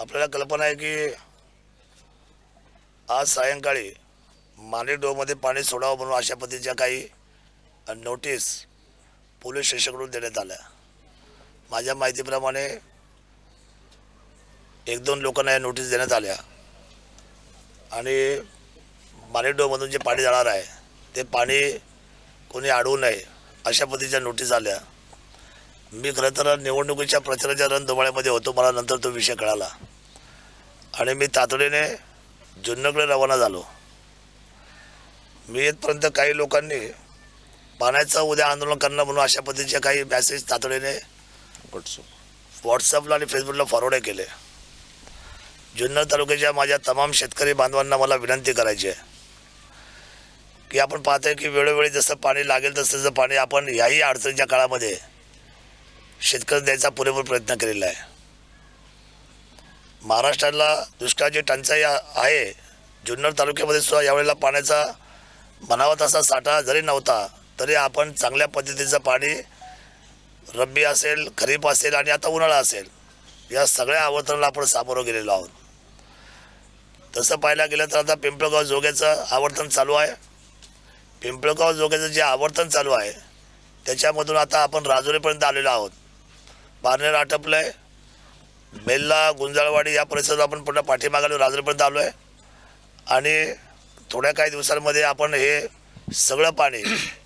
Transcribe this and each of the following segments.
आपल्याला कल्पना आहे की आज सायंकाळी मालेडोमध्ये पाणी सोडावं म्हणून अशा पद्धतीच्या काही नोटीस पोलीस स्टेशनकडून देण्यात आल्या. माझ्या माहितीप्रमाणे एक दोन लोकांना या नोटीस देण्यात आल्या. आणि मानेडोमधून जे पाणी जाणार आहे ते पाणी कोणी अडवू नये अशा पद्धतीच्या नोटीस आल्या. मी खरं तर निवडणुकीच्या प्रचाराच्या रणधुमाळ्यामध्ये होतो मला नंतर तो विषय कळाला. आणि मी तातडीने जुन्नकडे रवाना झालो. मी येतपर्यंत काही लोकांनी पाण्याचं उद्या आंदोलन करणं म्हणून अशा पद्धतीचे काही मॅसेज तातडीने व्हॉट्सअप व्हॉट्सअपला आणि फेसबुकला फॉरवर्ड केले. जुन्नर तालुक्याच्या माझ्या तमाम शेतकरी बांधवांना मला विनंती करायची आहे की आपण पाहतोय की वेळोवेळी जसं पाणी लागेल तसं तसं पाणी आपण याही अडचणीच्या काळामध्ये शेतकरी द्यायचा पुरेपूर प्रयत्न केलेला आहे. महाराष्ट्राला दुष्काळाची टंचाई आहे जुन्नर तालुक्यामध्ये सुद्धा यावेळेला पाण्याचा म्हणावा तसा साठा जरी नव्हता तरी आपण चांगल्या पद्धतीचं पाणी रब्बी असेल खरीप असेल आणि आता उन्हाळा असेल या सगळ्या आवर्तनाला आपण सामोरं गेलेलो आहोत. तसं पाहायला गेलं तर आता पिंपळगाव जोग्याचं आवर्तन चालू आहे. पिंपळगाव जोग्याचं जे आवर्तन चालू आहे त्याच्यामधून आता आपण राजुरीपर्यंत आलेलो आहोत. पारनेर आटपलं आहे बेल्ला गुंजाळवाडी या परिसरात आपण पुन्हा पाठीमागालो राजुरीपर्यंत आलो आहे आणि थोड्या काही दिवसांमध्ये आपण हे सगळं पाणी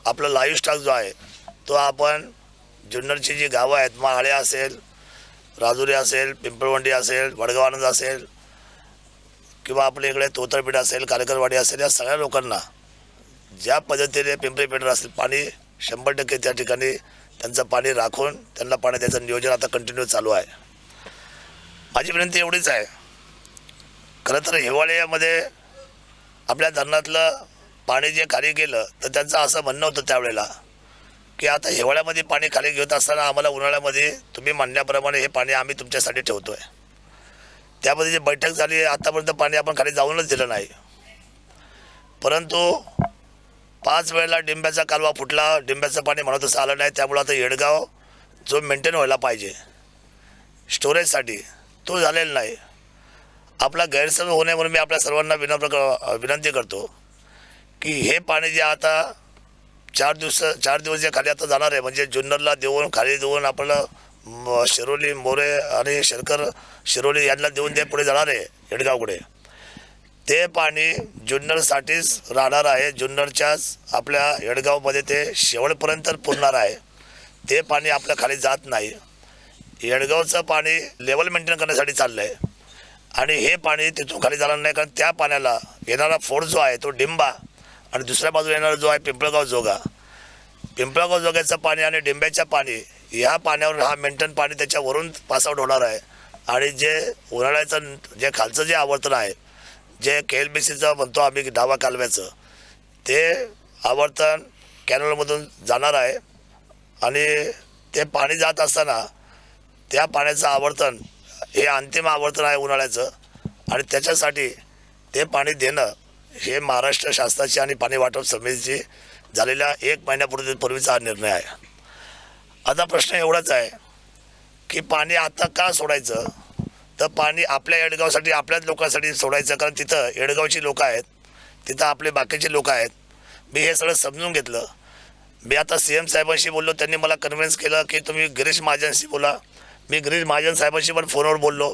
आपला लाईव्ह स्टॉक जो आहे तो आपण जुन्नरची जी गावं आहेत माळे असेल राजुरी असेल पिंपळवंडी असेल वडगावानंद असेल किंवा आपल्या इकडे तोतरपीठ असेल कालेकरवाडी असेल या सगळ्या लोकांना ज्या पद्धतीने पिंपरी पेंटर असेल पाणी शंभर टक्के त्या ठिकाणी त्यांचं पाणी राखून त्यांना पाणी द्यायचं नियोजन आता कंटिन्यू चालू आहे. माझी विनंती एवढीच आहे. खरं तर हिवाळ्यामध्ये आपल्या धरणातलं पाणी जे खाली गेलं तर त्यांचं असं म्हणणं होतं त्यावेळेला की आता हिवाळ्यामध्ये पाणी खाली घेत असताना आम्हाला उन्हाळ्यामध्ये तुम्ही म्हणण्याप्रमाणे हे पाणी आम्ही तुमच्यासाठी ठेवतो आहे त्यामध्ये जी बैठक झाली आतापर्यंत पाणी आपण खाली जाऊनच दिलं नाही. परंतु पाच वेळेला डिंब्याचा कालवा फुटला डिंब्याचं पाणी म्हणत असं आलं नाही त्यामुळं आता येडगाव जो मेंटेन व्हायला पाहिजे स्टोरेजसाठी तो झालेला नाही. आपला गैरसमज होणे म्हणून मी आपल्या सर्वांना विनम्र विनंती करतो की हे पाणी जे आता चार दिवस चार दिवस जे खाली आता जाणार आहे म्हणजे जुन्नरला देऊन खाली देऊन आपल्याला म- शिरोली मोरे आणि शरकर शिरोली यांना देऊन ते पुढे जाणार आहे येडगावकडे. ते पाणी जुन्नरसाठीच राहणार आहे जुन्नरच्याच आपल्या येडगावमध्ये ते शेवटपर्यंत पुरणार आहे. ते पाणी आपल्या खाली जात नाही. येडगावचं पाणी लेवल मेंटेन करण्यासाठी चाललं आहे आणि हे पाणी तिथून खाली जाणार नाही कारण त्या पाण्याला येणारा फोड जो आहे तो डिंबा आणि दुसऱ्या बाजूला येणारा जो आहे पिंपळगाव जोगा. पिंपळगाव जोग्याचं पाणी आणि डिंब्याचं पाणी ह्या पाण्यावर हा मेंटेन पाणी त्याच्यावरून पासआउट होणार आहे. आणि जे उन्हाळ्याचं जे खालचं जे आवर्तन आहे जे के एल बी सीचं म्हणतो आम्ही डावा कालव्याचं ते आवर्तन कॅनलमधून जाणार आहे. आणि ते पाणी जात असताना त्या पाण्याचं आवर्तन हे अंतिम आवर्तन आहे उन्हाळ्याचं. आणि त्याच्यासाठी ते पाणी देणं हे महाराष्ट्र शासनाची आणि पाणी वाटप समितीची झालेल्या एक महिन्यापूर्वी पूर्वीचा हा निर्णय आहे. आता प्रश्न एवढाच आहे की पाणी आता का सोडायचं? तर पाणी आपल्या येडगावसाठी आपल्याच लोकांसाठी सोडायचं कारण तिथं येडगावची लोकं आहेत तिथं आपले बाकीचे लोक आहेत. मी हे सगळं समजून घेतलं. मी आता सी एम साहेबांशी बोललो त्यांनी मला कन्व्हिन्स केलं की तुम्ही गिरीश महाजनशी बोला. मी गिरीश महाजन साहेबांशी पण फोनवर बोललो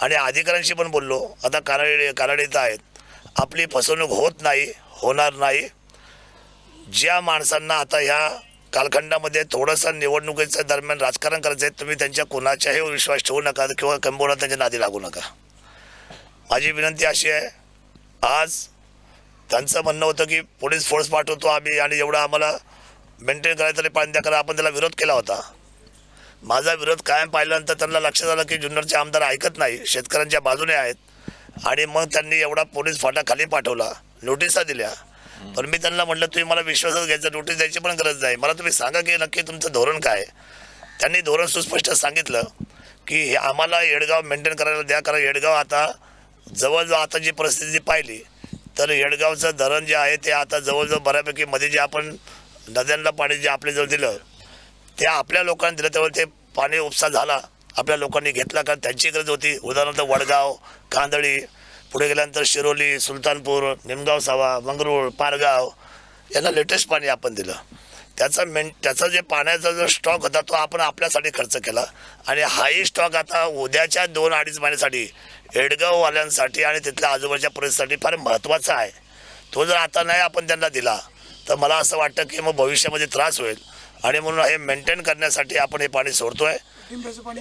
आणि अधिकाऱ्यांशी पण बोललो. आता कानाडे कानाडे आहेत. आपली फसवणूक होत नाही होणार नाही. ज्या माणसांना आता ह्या कालखंडामध्ये थोडंसं निवडणुकीच्या दरम्यान राजकारण करायचं आहे तुम्ही त्यांच्या कोणाच्याही विश्वास ठेवू नका किंवा कंबोला त्यांच्या नादी लागू नका. माझी विनंती अशी आहे आज त्यांचं म्हणणं होतं की पोलीस फोर्स पाठवतो आम्ही आणि एवढं आम्हाला मेंटेन करायचं तरी पाणी द्या कारण आपण त्याला विरोध केला होता. माझा विरोध कायम पाहिल्यानंतर त्यांना लक्षात आलं की जुन्नरचे आमदार ऐकत नाही शेतकऱ्यांच्या बाजूने आहेत. आणि मग त्यांनी एवढा पोलीस फाटा खाली पाठवला नोटिसा दिल्या. पण मी त्यांना म्हटलं तुम्ही मला विश्वासात घ्यायचं नोटीस द्यायची पण गरज नाही. मला तुम्ही सांगा की नक्की तुमचं धोरण काय? त्यांनी धोरण सुस्पष्ट सांगितलं की हे आम्हाला येडगाव मेंटेन करायला द्या कारण येडगाव आता जवळजवळ आता जी परिस्थिती पाहिली तर येडगावचं धरण जे आहे ते आता जवळजवळ बऱ्यापैकी मध्ये जे आपण नद्यांना पाणी जे आपल्याजवळ दिलं ते आपल्या लोकांनी दिलं तेव्हा ते पाणी उपसा झाला. आपल्या लोकांनी घेतला कारण त्यांची गरज होती. उदाहरणार्थ वडगाव कांदळी पुढे गेल्यानंतर शिरोली सुलतानपूर निमगाव सावा मंगरूळ पारगाव यांना लेटेस्ट पाणी आपण दिलं. त्याचा मेन त्याचा जे पाण्याचा जो स्टॉक होता तो आपण आपल्यासाठी खर्च केला. आणि हाही स्टॉक आता उद्याच्या दोन अडीच महिन्यासाठी एडगाववाल्यांसाठी आणि तिथल्या आजूबाजूच्या परिस्थितीसाठी फार महत्त्वाचा आहे. तो जर आता नाही आपण त्यांना दिला तर मला असं वाटतं की मग भविष्यामध्ये त्रास होईल. आणि म्हणून हे मेंटेन करण्यासाठी आपण हे पाणी सोडतोय. डिंब्याचं पाणी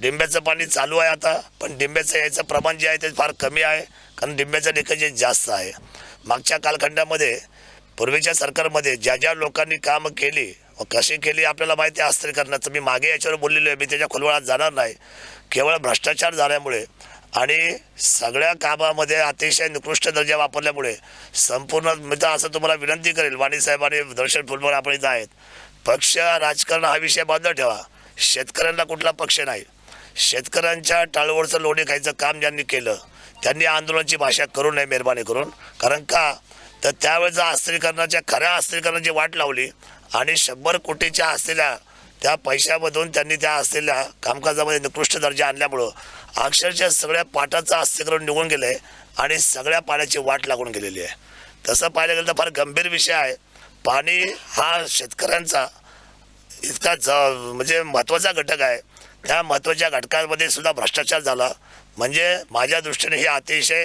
डिंब्याचं चालू आहे आता पण डिंब्याचं यायचं प्रमाण जे आहे ते फार कमी आहे कारण डिंब्याचं लिकेजेस जास्त आहे. मागच्या कालखंडामध्ये पूर्वीच्या सरकारमध्ये ज्या ज्या लोकांनी कामं केली व कशी केली आपल्याला माहिती आहे अस्त्रीकरणाचं मी मागे याच्यावर बोललेलो आहे मी त्याच्या खोलवळात जाणार नाही. केवळ भ्रष्टाचार झाल्यामुळे आणि सगळ्या कामामध्ये अतिशय निकृष्ट दर्जा वापरल्यामुळे संपूर्ण मी तर असं तुम्हाला विनंती करेल वाणी साहेब आणि दर्शन फुलमोर आपण इथं आहेत. पक्ष राजकारण हा विषय बाजूला ठेवा. शेतकऱ्यांना कुठला पक्ष नाही. शेतकऱ्यांच्या टाळवळचं लोणी खायचं काम ज्यांनी केलं त्यांनी आंदोलनाची भाषा करू नये मेहरबानी करून. कारण का? तर त्यावेळेचा अस्त्रीकरणाच्या खऱ्या अस्त्रीकरणाची वाट लावली आणि शंभर कोटीच्या असलेल्या त्या पैशामधून त्यांनी त्या असलेल्या कामकाजामध्ये निकृष्ट दर्जा आणल्यामुळं अक्षरशः सगळ्या पाटाचं अस्त्रीकरण निघून गेलं आहे आणि सगळ्या पाण्याची वाट लागून गेलेली आहे. तसं पाहायला गेलं तर फार गंभीर विषय आहे. पाणी हा शेतकऱ्यांचा इतका ज म्हणजे महत्त्वाचा घटक आहे. त्या महत्त्वाच्या घटकामध्ये सुद्धा भ्रष्टाचार झाला. म्हणजे माझ्या दृष्टीने ही अतिशय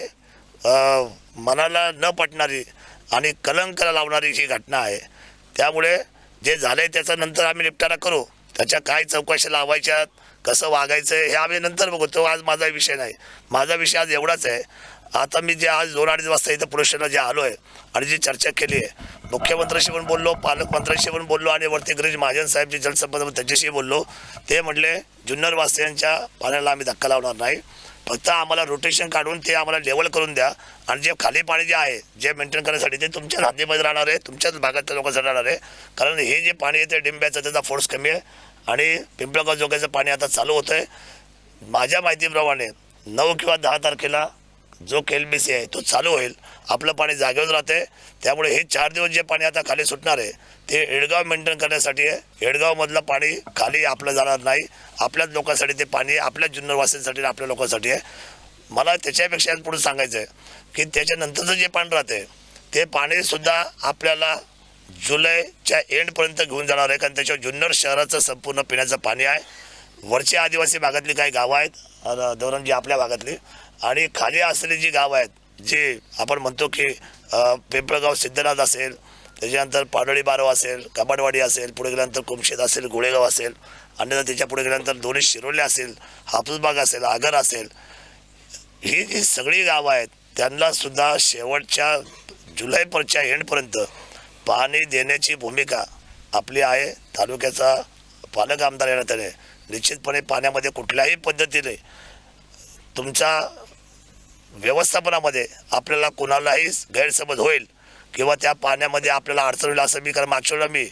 मनाला न पटणारी आणि कलंक लावणारी ही घटना आहे. त्यामुळे जे झालं आहे त्याचा नंतर आम्ही निपटारा करू. त्याच्या काय चौकशी लावायच्यात कसं वागायचं हे आम्ही नंतर बघू. तो आज माझा विषय नाही. माझा विषय आज एवढाच आहे. आता मी जे आज दोन अडीच वाजता इथं पोलीस स्टेशनला जे आलो आहे आणि जी चर्चा केली आहे मुख्यमंत्र्याशी पण बोललो पालकमंत्र्याशी पण बोललो आणि वरती गिरीश महाजन साहेब जे जलसंपदा त्यांच्याशी बोललो ते म्हणले जुन्नर वासियांच्या पाण्याला आम्ही धक्का लावणार नाही. फक्त आम्हाला रोटेशन काढून ते आम्हाला लेवल करून द्या आणि जे खाली पाणी जे आहे जे मेंटेन करण्यासाठी ते तुमच्याच हातीमध्ये राहणार आहे तुमच्याच भागातल्या लोकांसाठी राहणार आहे. कारण हे जे पाणी आहे ते डिंब्याचं त्याचा फोर्स कमी आहे आणि पिंपळगाव जोग्याचं पाणी आता चालू होतं आहे माझ्या माहितीप्रमाणे नऊ किंवा दहा तारखेला जो केलबीसी आहे तो चालू होईल. आपलं पाणी जागेवर राहते त्यामुळे हे चार दिवस जे पाणी आता खाली सुटणार आहे ते एडगाव मेंटेन करण्यासाठी आहे. एडगावमधलं पाणी खाली आपलं जाणार नाही. आपल्याच लोकांसाठी ते पाणी आपल्याच जुन्नरवासींसाठी आपल्या लोकांसाठी आहे. मला त्याच्यापेक्षा पुढे सांगायचं आहे की त्याच्यानंतरचं जे पाणी राहते ते पाणीसुद्धा आपल्याला जुलैच्या एंडपर्यंत घेऊन जाणार आहे. कारण त्याच्यावर जुन्नर शहराचं संपूर्ण पिण्याचं पाणी आहे. वरच्या आदिवासी भागातली काही गावं आहेत. धोरण जी आपल्या भागातली. आणि खाली असलेली जी गावं आहेत जी आपण म्हणतो की पिंपळगाव सिद्धनाथ असेल त्याच्यानंतर पाडळी बारव असेल कबाडवाडी असेल पुढे गेल्यानंतर कुमशेत असेल गुळेगाव असेल आणि त्याच्या पुढे गेल्यानंतर दोन्ही शिरोले असेल हापूसबाग असेल आगर असेल ही जी सगळी गावं आहेत त्यांना सुद्धा शेवटच्या जुलैपर्यंतच्या एंडपर्यंत पाणी देण्याची भूमिका आपली आहे. तालुक्याचा पालक आमदार या नात्याने निश्चितपणे पाण्यामध्ये कुठल्याही पद्धतीने तुमचा व्यवस्थापनामध्ये आपल्याला कोणालाही गैरसमज होईल किंवा त्या पाण्यामध्ये आपल्याला अडचण होईल असं मी कारण मागच्या मी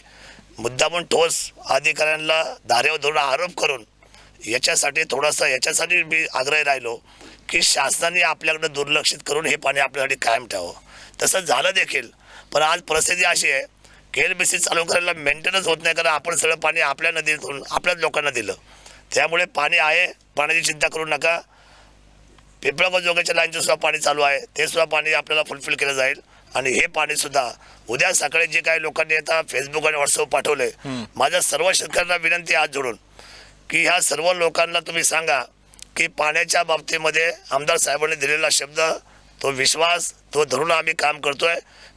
मुद्दामून ठोस अधिकाऱ्यांना धारेवर धरून आरोप करून याच्यासाठी थोडासा याच्यासाठी मी आग्रही राहिलो की शासनाने आपल्याकडे दुर्लक्षित करून हे पाणी आपल्यासाठी कायम ठेवावं. तसं झालं देखील. पण आज परिस्थिती अशी आहे केल बी सी चालू करायला मेंटेनन्स होत नाही कारण आपण सगळं पाणी आपल्या नदीतून आपल्याच लोकांना दिलं. त्यामुळे पाणी आहे पाण्याची चिंता करू नका. पिंपळगाव जोगाच्या लाईनचं सुद्धा पाणी चालू आहे. ते सुद्धा पाणी आपल्याला फुलफिल केलं जाईल. आणि हे पाणी सुद्धा उद्या सकाळी जे काही लोकांनी आता फेसबुक आणि व्हॉट्सअप पाठवले माझ्या सर्व शेतकऱ्यांना विनंती हात जोडून की ह्या सर्व लोकांना तुम्ही सांगा की पाण्याच्या बाबतीमध्ये आमदार साहेबांनी दिलेला शब्द तो विश्वास तो धरून आम्ही काम करतोय.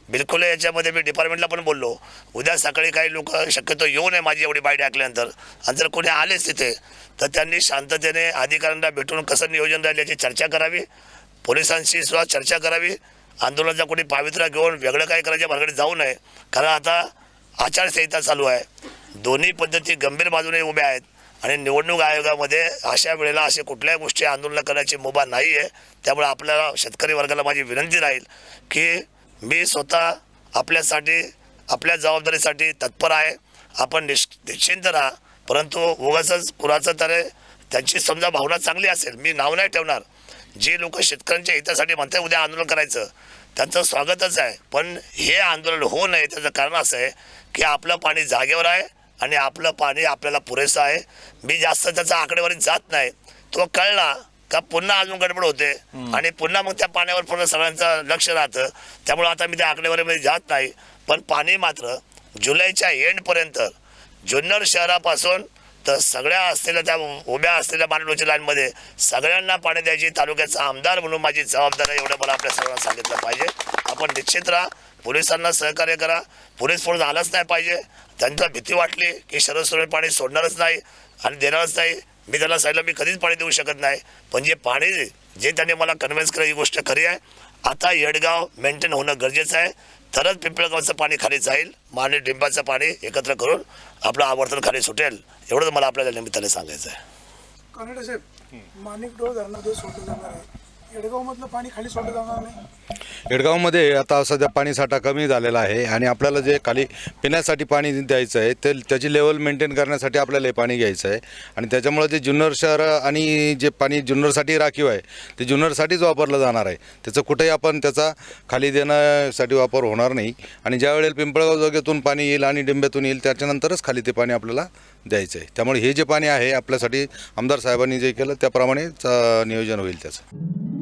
बिलकुल याच्यामध्ये मी डिपार्टमेंटला पण बोललो. उद्या सकाळी काही लोक शक्यतो येऊ नये माझी एवढी बाईट ऐकल्यानंतर आणि जर कोणी आलेच तिथे तर त्यांनी शांततेने अधिकाऱ्यांना भेटून कसं नियोजन राहील याची चर्चा करावी. पोलिसांशी सुद्धा चर्चा करावी. आंदोलनाचा कोणी पावित्र्य घेऊन वेगळं काय करायच्या भानगडीत जाऊ नये. कारण आता आचारसंहिता चालू आहे. दोन्ही पद्धती गंभीर बाजूने उभ्या आहेत. आणि निवडणूक आयोगामध्ये अशा वेळेला असे कुठल्याही गोष्टी आंदोलन करण्याची मुभा नाही आहे त्यामुळे आपल्याला शेतकरी वर्गाला माझी विनंती राहील की मी स्वतः आपल्यासाठी आपल्या जबाबदारीसाठी तत्पर आहे. आपण निश निश्चिंत राहा. परंतु उगाच कुणाचं तर त्यांची समजा भावना चांगली असेल मी नाव नाही ठेवणार. जे लोक शेतकऱ्यांच्या हितासाठी म्हणतात उद्या आंदोलन करायचं. त्यांचं स्वागतच आहे. पण हे आंदोलन होऊ नये त्याचं कारण असं आहे की आपलं पाणी जागेवर आहे आणि आपलं पाणी आपल्याला पुरेसं आहे. मी जास्त त्याचा आकडेवारी जात नाही. तो कळला का पुन्हा अजून गडबड होते? आणि पुन्हा मग त्या पाण्यावर पूर्ण सगळ्यांचं लक्ष राहतं. त्यामुळे आता मी त्या आकडेवारीमध्ये जात नाही. पण पाणी मात्र जुलैच्या एंडपर्यंत जुन्नर शहरापासून तर सगळ्या असलेल्या त्या उभ्या असलेल्या मांडवच्या लाईनमध्ये सगळ्यांना पाणी द्यायची तालुक्याचा आमदार म्हणून माझी जबाबदारी आहे एवढं मला आपल्या सर्वांना सांगितलं पाहिजे. आपण निश्चित राहा पोलिसांना सहकार्य करा. पोलीस फोर्स आलाच नाही पाहिजे. त्यांना भीती वाटली की शरद सोरेन पाणी सोडणारच नाही आणि देणारच नाही. मी त्याला सांगितलं मी कधीच पाणी देऊ शकत नाही. पण जे पाणी जे त्याने मला कन्व्हिन्स केलं ही गोष्ट खरी आहे. आता येडगाव मेंटेन होणं गरजेचं आहे. तरच पिंपळगावचं पाणी खाली जाईल. माने डिंबाचं पाणी एकत्र करून आपलं आवर्तन खाली सुटेल. एवढंच मला आपल्याला निमित्ताने सांगायचं आहे. माणिक डोळ धरणामध्ये सोडलं जाणार आहे. येडगावमधलं पाणी खाली सोडलं जाणार नाही? येडगावमध्ये आता सध्या पाणीसाठा कमी झालेला आहे आणि आपल्याला जे खाली पिण्यासाठी पाणी द्यायचं आहे ते त्याची लेवल मेंटेन करण्यासाठी आपल्याला हे पाणी घ्यायचं आहे. आणि त्याच्यामुळे जे जुन्नर शहर आणि जे पाणी जुन्नरसाठी राखीव आहे ते जुन्नरसाठीच वापरलं जाणार आहे. त्याचं कुठेही आपण त्याचा खाली देण्यासाठी वापर होणार नाही. आणि ज्या वेळेला पिंपळगाव जोग्यातून पाणी येईल आणि डिंब्यातून येईल त्याच्यानंतरच खाली ते पाणी आपल्याला द्यायचं आहे. त्यामुळे हे जे पाणी आहे आपल्यासाठी आमदार साहेबांनी जे केलं त्याप्रमाणेच नियोजन होईल त्याचं.